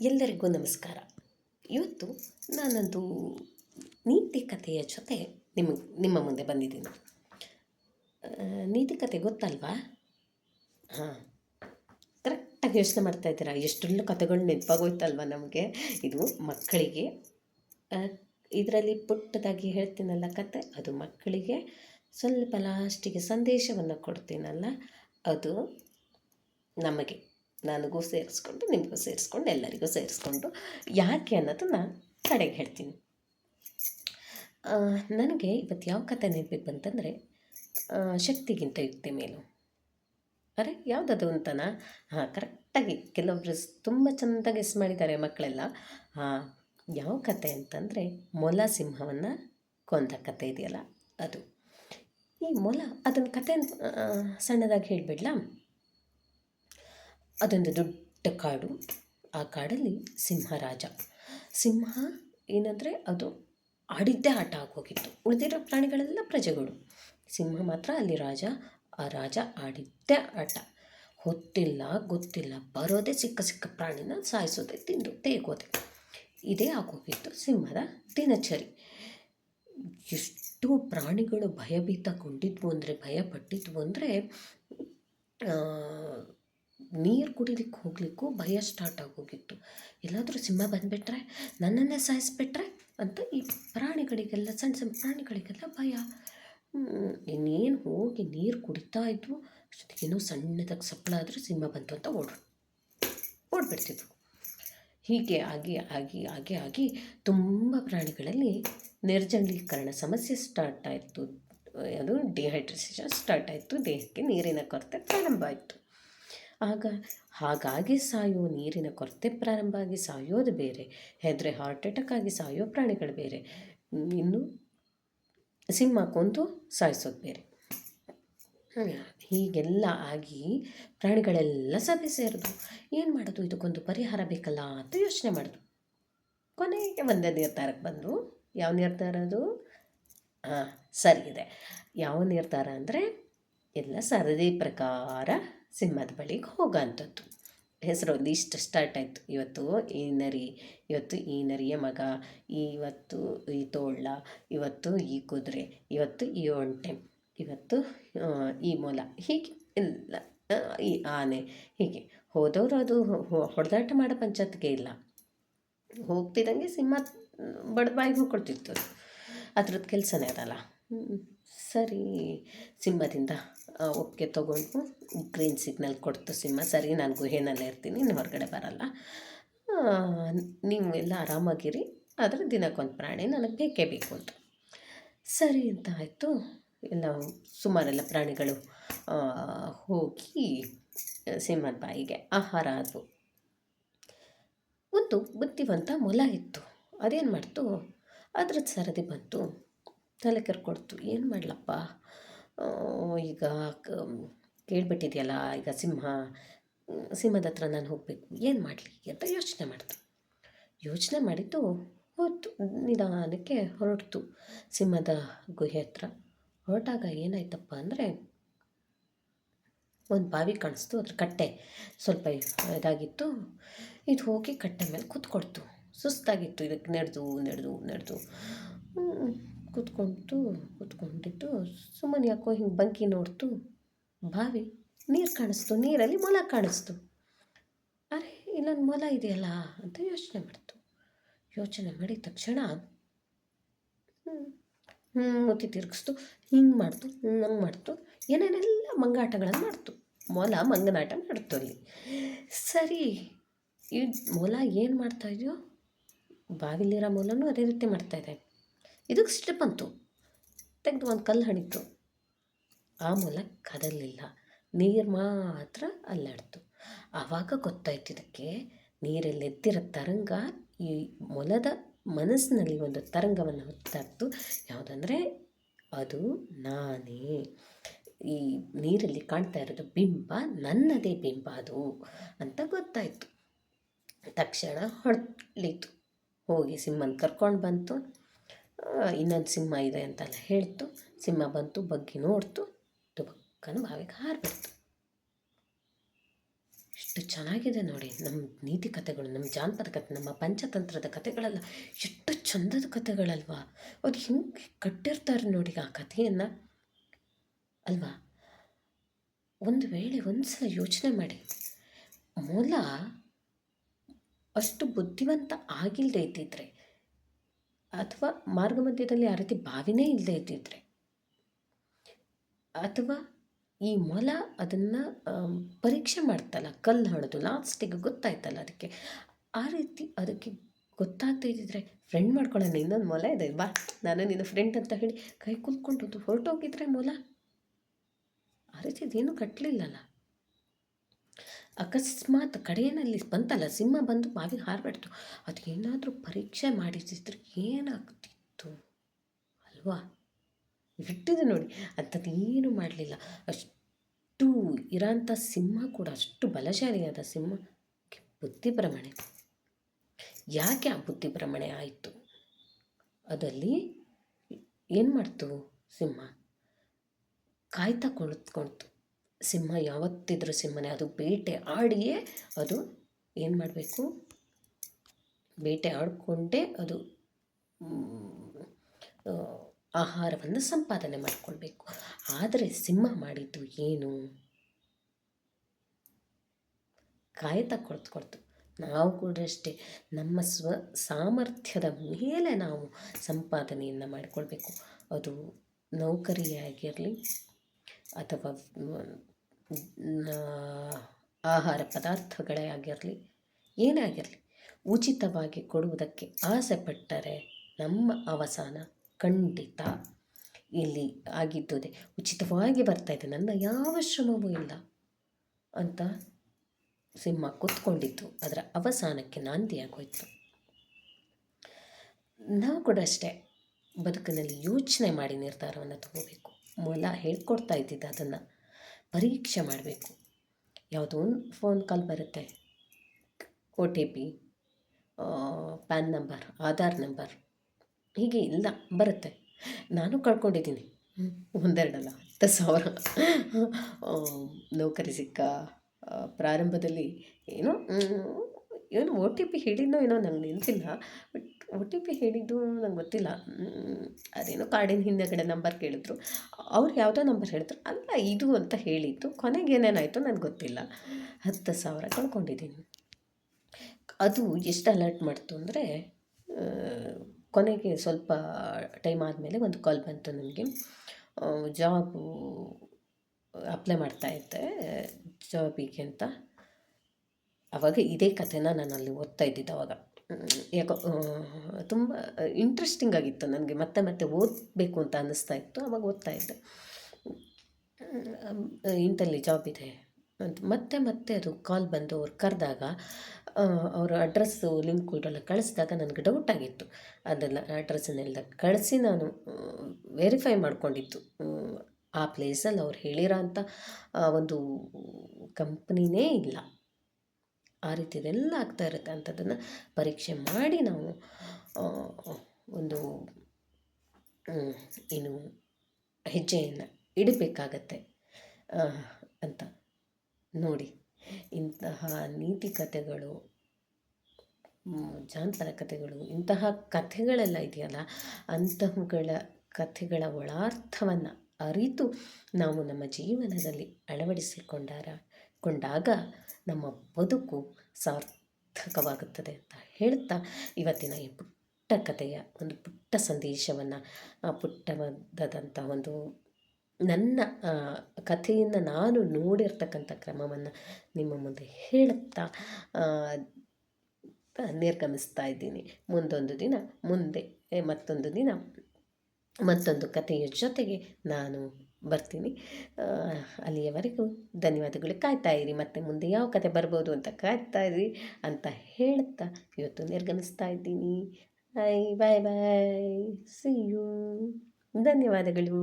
ಎಲ್ಲರಿಗೂ ನಮಸ್ಕಾರ. ಇವತ್ತು ನಾನೊಂದು ನೀತಿ ಕಥೆಯ ಜೊತೆ ನಿಮಗೆ ನಿಮ್ಮ ಮುಂದೆ ಬಂದಿದ್ದೀನಿ. ನೀತಿ ಕಥೆ ಗೊತ್ತಲ್ವಾ? ಹಾಂ. ಕರೆಕ್ಟಾಗಿ ಯೋಚನೆ ಮಾಡ್ತಾ ಇದ್ದೀರಾ? ಎಷ್ಟೆಲ್ಲ ಕಥೆಗಳು ನೆನಪಾಗೋಯ್ತಲ್ವ ನಮಗೆ? ಇದು ಮಕ್ಕಳಿಗೆ. ಇದರಲ್ಲಿ ಪುಟ್ಟದಾಗಿ ಹೇಳ್ತೀನಲ್ಲ ಕತೆ ಅದು ಮಕ್ಕಳಿಗೆ ಸ್ವಲ್ಪ ಲಾಸ್ಟಿಗೆ ಸಂದೇಶವನ್ನು ಕೊಡ್ತೀನಲ್ಲ? ಅದು ನಮಗೆ. ನನಗೂ ಸೇರಿಸ್ಕೊಂಡು, ನಿಮಗೂ ಸೇರಿಸ್ಕೊಂಡು, ಎಲ್ಲರಿಗೂ ಸೇರಿಸ್ಕೊಂಡು ಯಾಕೆ ಅನ್ನೋದನ್ನು ಕಡೆಗೆ ಹೇಳ್ತೀನಿ. ನನಗೆ ಇವತ್ತು ಯಾವ ಕತೆ ನೆನಪಿಗೆ ಬಂತಂದರೆ ಶಕ್ತಿಗಿಂತ ಯುಕ್ತಿ ಮೇಲು. ಅರೆ, ಯಾವುದದು ಅಂತನ? ಹಾಂ, ಕರೆಕ್ಟಾಗಿ ಕೆಲವೊಬ್ಬರು ತುಂಬ ಚೆಂದ ಗೆಸ್ ಮಾಡಿದ್ದಾರೆ ಮಕ್ಕಳೆಲ್ಲ. ಹಾಂ ಯಾವ ಕತೆ ಅಂತಂದರೆ, ಮೊಲ ಸಿಂಹವನ್ನು ಕೊಂದ ಕತೆ ಇದೆಯಲ್ಲ ಅದು. ಈ ಮೊಲ ಅದನ್ನು ಕತೆ ಸಣ್ಣದಾಗಿ ಹೇಳಿಬಿಡ್ಲಾ? ಅದೊಂದು ದೊಡ್ಡ ಕಾಡು. ಆ ಕಾಡಲ್ಲಿ ಸಿಂಹ ರಾಜ ಸಿಂಹ ಏನಂದರೆ ಅದು ಆಡಿದ್ದೇ ಆಟ ಆಗೋಗಿತ್ತು. ಉಳಿದಿರೋ ಪ್ರಾಣಿಗಳೆಲ್ಲ ಪ್ರಜೆಗಳು. ಸಿಂಹ ಮಾತ್ರ ಅಲ್ಲಿ ರಾಜ, ಆ ರಾಜ ಆಡಿದ್ದೇ ಆಟ. ಹೊತ್ತಿಲ್ಲ, ಗೊತ್ತಿಲ್ಲ. ಬರೋದೇ ಸಿಕ್ಕ ಸಿಕ್ಕ ಪ್ರಾಣಿನ ಸಾಯಿಸೋದೆ, ತಿಂದು, ತೇಗೋದೆ. ಇದೇ ಆಗೋಗಿತ್ತು ಸಿಂಹದ ದಿನಚರಿ. ಎಷ್ಟು ಪ್ರಾಣಿಗಳು ಭಯಭೀತಗೊಂಡಿದ್ವು ಅಂದರೆ, ಭಯಪಟ್ಟಿದ್ವು ಅಂದರೆ ನೀರು ಕುಡಿಲಿಕ್ಕೆ ಹೋಗ್ಲಿಕ್ಕೂ ಭಯ ಸ್ಟಾರ್ಟ್ ಆಗೋಗಿತ್ತು. ಎಲ್ಲಾದರೂ ಸಿಂಹ ಬಂದುಬಿಟ್ರೆ ನನ್ನನ್ನೇ ಸಾಯಿಸ್ಬಿಟ್ರೆ ಅಂತ ಈ ಪ್ರಾಣಿಗಳಿಗೆಲ್ಲ ಸಣ್ಣ ಸಣ್ಣ ಪ್ರಾಣಿಗಳಿಗೆಲ್ಲ ಭಯ. ಇನ್ನೇನು ಹೋಗಿ ನೀರು ಕುಡಿತಾ ಇದ್ವು, ಅಷ್ಟೊತ್ತಿಗೇನೋ ಸಣ್ಣದಾಗಿ ಸಪ್ಪಳ ಆದರೂ ಸಿಂಹ ಬಂತು ಅಂತ ಓಡು ಓಡ್ಬಿಡ್ತಿದ್ವು. ಹೀಗೆ ಆಗಿ ಆಗಿ ಆಗಿ ಆಗಿ ತುಂಬ ಪ್ರಾಣಿಗಳಲ್ಲಿ ನಿರ್ಜಲೀಕರಣ ಸಮಸ್ಯೆ ಸ್ಟಾರ್ಟ್ ಆಯಿತು. ಅದು ಡಿಹೈಡ್ರೇಷನ್ ಸ್ಟಾರ್ಟ್ ಆಯಿತು, ದೇಹಕ್ಕೆ ನೀರಿನ ಕೊರತೆ ಪ್ರಾರಂಭ ಆಯಿತು. ಆಗ ಹಾಗಾಗಿ ಸಾಯೋ ನೀರಿನ ಕೊರತೆ ಪ್ರಾರಂಭ ಆಗಿ ಸಾಯೋದು ಬೇರೆ. ಹೆದರೆ ಹಾರ್ಟ್ ಅಟ್ಯಾಕ್ ಆಗಿ ಸಾಯೋ ಪ್ರಾಣಿಗಳು ಬೇರೆ. ಇನ್ನು ಸಿಂಹ ಕೊಂದು ಸಾಯಿಸೋದು ಬೇರೆ. ಹೀಗೆಲ್ಲ ಆಗಿ ಪ್ರಾಣಿಗಳೆಲ್ಲ ಸಭೆ ಸೇರಿದು ಏನು ಮಾಡೋದು? ಇದಕ್ಕೊಂದು ಪರಿಹಾರ ಬೇಕಲ್ಲ ಅಂತ ಯೋಚನೆ ಮಾಡಿದ್ರು ಕೊನೆಗೆ ಒಂದೇ ನಿರ್ಧಾರಕ್ಕೆ ಬಂದು, ಯಾವ ನಿರ್ಧಾರ ಅದು? ಹಾಂ ಸರಿ ಇದೆ. ಯಾವ ನಿರ್ಧಾರ ಅಂದರೆ ಎಲ್ಲ ಸರದಿ ಪ್ರಕಾರ ಸಿಂಹದ ಬಳಿಗೆ ಹೋಗೋಂಥದ್ದು ಹೆಸರು ಇಷ್ಟು ಸ್ಟಾರ್ಟ್ ಆಯಿತು. ಇವತ್ತು ಈ ನರಿ ಇವತ್ತು ಈ ನರಿಯ ಮಗ, ಇವತ್ತು ಈ ತೋಳ ಇವತ್ತು ಈ ಕುದುರೆ, ಇವತ್ತು ಈ ಒಂಟೆ, ಇವತ್ತು ಈ ಮೊಲ, ಹೀಗೆ ಎಲ್ಲ ಈ ಆನೆ, ಹೀಗೆ. ಹೋದವರು ಅದು ಹೊಡೆದಾಟ ಮಾಡೋ ಪಂಚಾಯತ್ಗೆ ಇಲ್ಲ. ಹೋಗ್ತಿದ್ದಂಗೆ ಸಿಂಹ ಬಡಬಾಯಿಗೆ ಹೋಗ್ಕೊಳ್ತಿತ್ತು ಅದು. ಅದ್ರದ್ದು ಕೆಲಸನೇ ಅದಲ್ಲ. ಸರಿ. ಸಿಂಹದಿಂದ ಒಪ್ಪಿಗೆ ತೊಗೊಂಡು ಗ್ರೀನ್ ಸಿಗ್ನಲ್ ಕೊಡ್ತು ಸಿಂಹ. ಸರಿ, ನಾನು ಗುಹೆನಲ್ಲೇ ಇರ್ತೀನಿ ಇನ್ನು ಹೊರಗಡೆ ಬರಲ್ಲ. ನೀವು ಎಲ್ಲ ಆರಾಮಾಗಿರಿ, ಆದರೆ ದಿನಕ್ಕೊಂದು ಪ್ರಾಣಿ ನನಗೆ ಬೇಕೇ ಬೇಕು ಅಂತ. ಸರಿ ಅಂತ ಆಯಿತು. ಎಲ್ಲ ಸುಮಾರೆಲ್ಲ ಪ್ರಾಣಿಗಳು ಹೋಗಿ, ಸಿಂಹದ ಬಾಯಿಗೆ ಆಹಾರ ಆದವು. ಒಂದು ಬುದ್ಧಿವಂತ ಮೊಲ ಇತ್ತು. ಅದೇನು ಮಾಡ್ತು? ಅದ್ರದ್ದು ಸರದಿ ಬಂತು. ತಲೆ ಕರ್ಕೊಡ್ತು ಏನು ಮಾಡಲಪ್ಪ? ಈಗ ಕೇಳಿಬಿಟ್ಟಿದೆಯಲ್ಲ, ಈಗ ಸಿಂಹ, ಸಿಂಹದ ಹತ್ರ ನಾನು ಹೋಗಬೇಕು. ಏನು ಮಾಡಲಿ? ಅಂತ ಯೋಚನೆ ಮಾಡ್ತು ಯೋಚನೆ ಮಾಡಿದ್ದು ಹೋಯ್ತು. ನಿಧಾನಕ್ಕೆ ಹೊರಡ್ತು ಸಿಂಹದ ಗುಹೆ ಹತ್ರ. ಹೊರಟಾಗ ಏನಾಯ್ತಪ್ಪ ಅಂದರೆ, ಒಂದು ಬಾವಿ ಕಾಣಿಸ್ತು, ಅದ್ರ ಕಟ್ಟೆ ಸ್ವಲ್ಪ ಇದಾಗಿತ್ತು. ಇದು ಹೋಗಿ ಕಟ್ಟೆ ಮೇಲೆ ಕೂತ್ಕೊಡ್ತು ಸುಸ್ತಾಗಿತ್ತು. ಇದಕ್ಕೆ ನಡೆದು ನಡೆದು ನಡೆದು. ಕೂತ್ಕೊಂತು ಕೂತ್ಕೊಂಡಿದ್ದು ಸುಮ್ಮನೆ ಯಾಕೋ ಹಿಂಗೆ ಬಂಕಿ ನೋಡ್ತು. ಬಾವಿ, ನೀರು ಕಾಣಿಸ್ತು, ನೀರಲ್ಲಿ ಮೊಲ ಕಾಣಿಸ್ತು. ಅರೆ ಇನ್ನೊಂದು ಮೊಲ ಇದೆಯಲ್ಲ ಅಂತ ಯೋಚನೆ ಮಾಡ್ತು. ಯೋಚನೆ ಮಾಡಿದ ತಕ್ಷಣ ಹ್ಞೂ ಮುತ್ತಿ ತಿರುಗಿಸ್ತು, ಹಿಂಗೆ ಮಾಡ್ತು, ಹಂಗೆ ಮಾಡ್ತು, ಏನೇನೆಲ್ಲ ಮಂಗಾಟಗಳನ್ನು ಮಾಡ್ತು. ಮೊಲ ಮಂಗನಾಟ ಮಾಡ್ತು ಅಲ್ಲಿ. ಸರಿ, ಈ ಮೊಲ ಏನು ಮಾಡ್ತಾ ಇದೆಯೋ? ಬಾವಿಲಿರೋ ಮೊಲನೂ ಅದೇ ರೀತಿ ಮಾಡ್ತಾಯಿದೆ ಇದಕ್ಕೆ ಸ್ಟ್ರಿಪ್ ಅಂತು. ತೆಗೆದು ಒಂದು ಕಲ್ಲು ಹಣಿತು ಆ ಮೊಲ ಕದಲಿಲ್ಲ. ನೀರು ಮಾತ್ರ ಅಲ್ಲಾಡ್ತು. ಆವಾಗ ಗೊತ್ತಾಯ್ತು ಇದಕ್ಕೆ ನೀರಲ್ಲಿ ಎದ್ದಿರೋ ತರಂಗ ಈ ಮೊಲದ ಮನಸ್ಸಿನಲ್ಲಿ ಒಂದು ತರಂಗವನ್ನು ಹೊತ್ತಾಕ್ತು ಯಾವುದಂದರೆ ಅದು ನಾನೇ. ಈ ನೀರಲ್ಲಿ ಕಾಣ್ತಾ ಇರೋದು ಬಿಂಬ, ನನ್ನದೇ ಬಿಂಬ ಅದು ಅಂತ ಗೊತ್ತಾಯಿತು. ತಕ್ಷಣ ಹೊಡ್ಲಿತು ಹೋಗಿ ಸಿಂಹನ ಕರ್ಕೊಂಡು ಬಂತು. ಇನ್ನೊಂದು ಸಿಂಹ ಇದೆ ಅಂತೆಲ್ಲ ಹೇಳ್ತು. ಸಿಂಹ ಬಂತು, ಬಗ್ಗಿ ನೋಡ್ತು. ದುಬಕ್ಕನ ಬಾವಿಗೆ ಹಾರಿಬಿಡ್ತು. ಎಷ್ಟು ಚೆನ್ನಾಗಿದೆ ನೋಡಿ. ನಮ್ಮ ನೀತಿ ಕಥೆಗಳು, ನಮ್ಮ ಜಾನಪದ ಕಥೆ, ನಮ್ಮ ಪಂಚತಂತ್ರದ ಕಥೆಗಳೆಲ್ಲ, ಎಷ್ಟು ಚಂದದ ಕಥೆಗಳಲ್ವಾ. ಅದು ಹಿಂಗೆ ಕಟ್ಟಿರ್ತಾರೆ ನೋಡಿ ಆ ಕಥೆಯನ್ನು. ಅಲ್ವಾ? ಒಂದು ವೇಳೆ ಒಂದು ಸಲ ಯೋಚನೆ ಮಾಡಿ. ಮೊಲ ಅಷ್ಟು ಬುದ್ಧಿವಂತ ಆಗಿಲ್ಲದೆ ಇದ್ದಿದ್ರೆ ಅಥವಾ ಮಾರ್ಗ ಮಧ್ಯದಲ್ಲಿ ಆ ರೀತಿ ಬಾವಿನೇ ಇಲ್ಲದೆ ಇದ್ದಿದ್ರೆ? ಅಥವಾ ಈ ಮೊಲ ಅದನ್ನು ಪರೀಕ್ಷೆ ಮಾಡ್ತಲ್ಲ, ಕಲ್ಲು ಹಣದು, ಲಾಸ್ಟಿಗೆ ಗೊತ್ತಾಯ್ತಲ್ಲ ಅದಕ್ಕೆ? ಆ ರೀತಿ ಅದಕ್ಕೆ ಗೊತ್ತಾಗ್ತಾ ಇದ್ದಿದ್ರೆ ಫ್ರೆಂಡ್ ಮಾಡ್ಕೊಳ್ಳೋಣ, ಇನ್ನೊಂದು ಮೊಲ ಇದೆ, ಬಾ, ನಾನು ನಿನ್ನ ಫ್ರೆಂಡ್ ಅಂತ ಹೇಳಿ ಕೈ ಕುಲ್ಕೊಂಡು ಹೊರಟೋಗಿದ್ರೆ ಮೊಲ? ಆ ರೀತಿ ಇದೇನು ಕಟ್ಟಲಿಲ್ಲಲ್ಲ ಅಕಸ್ಮಾತ್ ಕಡೆಯಲ್ಲಿ ಬಂತಲ್ಲ, ಸಿಂಹ ಬಂದು ಬಾವಿಗೆ ಹಾರಬಾಡ್ತು ಅದು ಏನಾದರೂ ಪರೀಕ್ಷೆ ಮಾಡಿಸಿದ್ರೆ ಏನಾಗ್ತಿತ್ತು? ಅಲ್ವಾ? ಬಿಟ್ಟಿದೆ ನೋಡಿ, ಅಂಥದ್ದು ಏನು ಮಾಡಲಿಲ್ಲ. ಅಷ್ಟು ಇರೋಂಥ ಸಿಂಹ ಕೂಡ, ಅಷ್ಟು ಬಲಶಾಲಿಯಾದ ಸಿಂಹ. ಬುದ್ಧಿ ಭ್ರಮಣೆ? ಯಾಕೆ ಆ ಬುದ್ಧಿ ಭ್ರಮಣೆ ಆಯಿತು? ಅದಲ್ಲಿ ಏನು ಮಾಡ್ತು ಸಿಂಹ? ಕಾಯ್ತಾ ಕುಳಿತ್ಕೊಳ್ತು ಸಿಂಹ ಯಾವತ್ತಿದ್ರೂ ಸಿಂಹನೇ, ಅದು ಬೇಟೆ ಆಡಿಯೇ ಅದು ಏನು ಮಾಡಬೇಕು? ಬೇಟೆ ಆಡಿಕೊಂಡೇ ಅದು ಆಹಾರವನ್ನು ಸಂಪಾದನೆ ಮಾಡಿಕೊಳ್ಬೇಕು. ಆದರೆ ಸಿಂಹ ಮಾಡಿದ್ದು ಏನು? ಕಾಯ್ತಾ ಕೊಡ್ತು ನಾವು ಕೂಡ ಅಷ್ಟೇ, ನಮ್ಮ ಸ್ವ, ಸಾಮರ್ಥ್ಯದ ಮೇಲೆ ನಾವು ಸಂಪಾದನೆಯನ್ನು ಮಾಡಿಕೊಳ್ಬೇಕು. ಅದು ನೌಕರಿಯೇ ಆಗಿರಲಿ ಅಥವಾ ಆಹಾರ ಪದಾರ್ಥಗಳೇ ಆಗಿರಲಿ, ಏನೇ ಆಗಿರಲಿ, ಉಚಿತವಾಗಿ ಕೊಡುವುದಕ್ಕೆ ಆಸೆ ಪಟ್ಟರೆ ನಮ್ಮ ಅವಸಾನ ಖಂಡಿತ ಇಲ್ಲಿ ಆಗಿದ್ದುದೆ. ಉಚಿತವಾಗಿ ಬರ್ತಾಯಿದೆ ನನ್ನ ಯಾವ ಶ್ರಮವೂ ಇಲ್ಲ ಅಂತ ಸಿಂಹ ಕೂತ್ಕೊಂಡಿತ್ತು. ಅದರ ಅವಸಾನಕ್ಕೆ ನಾಂದಿಯಾಗೋಯ್ತು. ನಾವು ಕೂಡ ಅಷ್ಟೇ ಬದುಕಿನಲ್ಲಿ ಯೋಚನೆ ಮಾಡಿ ನಿರ್ಧಾರವನ್ನು ತಗೋಬೇಕು. ಮೊಲ ಹೇಳ್ಕೊಡ್ತಾ ಇದ್ದಿದ್ದು ಅದನ್ನು ಪರೀಕ್ಷೆ ಮಾಡಬೇಕು. ಯಾವುದೋ ಒಂದು ಫೋನ್ ಕಾಲ್ ಬರುತ್ತೆ. O T P PAN number Aadhaar number ಹೀಗೆ ಇಲ್ಲ ಬರುತ್ತೆ. ನಾನು ಕಳ್ಕೊಂಡಿದ್ದೀನಿ. ಒಂದೆರಡಲ್ಲ, ಹತ್ತು ಸಾವಿರ. ನೌಕರಿ ಸಿಕ್ಕ ಪ್ರಾರಂಭದಲ್ಲಿ ಏನೋ ಏನು ಒ ಟಿ ಪಿ ಹೇಳಿದ್ನೋ ಏನೋ ನಂಗೆ ನೆನಪಿಲ್ಲ ಬಟ್ ಒ ಟಿ ಪಿ ಹೇಳಿದ್ದು ನಂಗೆ ಗೊತ್ತಿಲ್ಲ. ಅದೇನೋ ಕಾರ್ಡಿನ ಹಿಂದೆಗಡೆ ನಂಬರ್ ಕೇಳಿದ್ರು. ಅವ್ರು ಯಾವುದೋ ನಂಬರ್ ಹೇಳಿದ್ರು. ಅಲ್ಲ, ಇದು ಅಂತ ಹೇಳಿದ್ದು. ಕೊನೆಗೆ ಏನೇನಾಯಿತು ನನಗೆ ಗೊತ್ತಿಲ್ಲ. ಹತ್ತು ಸಾವಿರ ಕಳ್ಕೊಂಡಿದ್ದೀನಿ. ಅದು ಎಷ್ಟು ಅಲರ್ಟ್ ಮಾಡ್ತು ಅಂದರೆ ಕೊನೆಗೆ ಸ್ವಲ್ಪ ಟೈಮ್ ಆದಮೇಲೆ ಒಂದು ಕಾಲ್ ಬಂತು ನನಗೆ ಜಾಬು ಅಪ್ಲೈ ಮಾಡ್ತಾ ಇದ್ದೆ. ಜಾಬಿಗೆ ಅಂತ. ಆವಾಗ ಇದೇ ಕಥೆನ ನಾನು ಅಲ್ಲಿ ಓದ್ತಾ ಇದ್ದಿದ್ದು ಅವಾಗ. ಯಾಕೋ ತುಂಬ ಇಂಟ್ರೆಸ್ಟಿಂಗ್ ಆಗಿತ್ತು ನನಗೆ. ಮತ್ತೆ ಮತ್ತೆ ಓದಬೇಕು ಅಂತ ಅನ್ನಿಸ್ತಾ ಇತ್ತು ಆವಾಗ ಓದ್ತಾ ಇದ್ದೆ. ಇಂಥಲ್ಲಿ ಜಾಬ್ ಇದೆ. ಅಂತ, ಮತ್ತೆ ಮತ್ತೆ ಅದು ಕಾಲ್ ಬಂದು ಅವ್ರು ಕರೆದಾಗ ಅವರ ಅಡ್ರೆಸ್ಸು ಲಿಂಕ್ ಕೊಟ್ಟೆಲ್ಲ ಕಳಿಸಿದಾಗ ನನಗೆ ಡೌಟ್ ಆಗಿತ್ತು. ಅದೆಲ್ಲ ಅಡ್ರೆಸ್ಸನ್ನೆಲ್ಲ ಕಳಿಸಿ ನಾನು ವೆರಿಫೈ ಮಾಡಿಕೊಂಡಿದ್ದು. ಆ ಪ್ಲೇಸಲ್ಲಿ ಅವ್ರು ಹೇಳಿರೋ ಅಂಥ ಒಂದು ಕಂಪ್ನಿನೇ ಇಲ್ಲ. ಆ ರೀತಿದೆಲ್ಲ ಆಗ್ತಾ ಇರುತ್ತೆ ಅಂಥದ್ದನ್ನು ಪರೀಕ್ಷೆ ಮಾಡಿ ನಾವು ಒಂದು ಏನು ಹೆಜ್ಜೆಯನ್ನು ಇಡಬೇಕಾಗತ್ತೆ ಅಂತ ನೋಡಿ. ಇಂತಹ ನೀತಿ ಕಥೆಗಳು ಜಾನಪದ ಕಥೆಗಳು, ಇಂತಹ ಕಥೆಗಳೆಲ್ಲ ಇದೆಯಲ್ಲ ಅಂತಹಗಳ ಕಥೆಗಳ ಒಳಾರ್ಥವನ್ನು ಅರಿತು ನಾವು ನಮ್ಮ ಜೀವನದಲ್ಲಿ ಅಳವಡಿಸಿಕೊಂಡಾರ, ಕೊಂಡಾಗ ನಮ್ಮ ಬದುಕು ಸಾರ್ಥಕವಾಗುತ್ತದೆ ಅಂತ ಹೇಳ್ತಾ ಇವತ್ತಿನ ಈ ಪುಟ್ಟ ಕಥೆಯ ಒಂದು ಪುಟ್ಟ ಸಂದೇಶವನ್ನು ಪುಟ್ಟವಾದಂಥ ಒಂದು ನನ್ನ ಕಥೆಯಿಂದ ನಾನು ನೋಡಿರ್ತಕ್ಕಂಥ ಕ್ರಮವನ್ನು ನಿಮ್ಮ ಮುಂದೆ ಹೇಳುತ್ತಾ ನಿರ್ಗಮಿಸ್ತಾ ಇದ್ದೀನಿ. ಮುಂದೊಂದು ದಿನ, ಮುಂದೆ, ಮತ್ತೊಂದು ದಿನ ಮತ್ತೊಂದು ಕಥೆಯ ಜೊತೆಗೆ ನಾನು ಬರ್ತೀನಿ. ಅಲ್ಲಿಯವರೆಗೂ ಧನ್ಯವಾದಗಳು. ಕಾಯ್ತಾ ಇರಿ, ಮತ್ತೆ ಮುಂದೆ ಯಾವ ಕತೆ ಬರ್ಬೋದು ಅಂತ ಕಾಯ್ತಾ ಇರಿ ಅಂತ ಹೇಳ್ತಾ ಇವತ್ತು ನಿರ್ಗಮಿಸ್ತಾ ಇದ್ದೀನಿ. Hi bye bye. See you ಧನ್ಯವಾದಗಳು.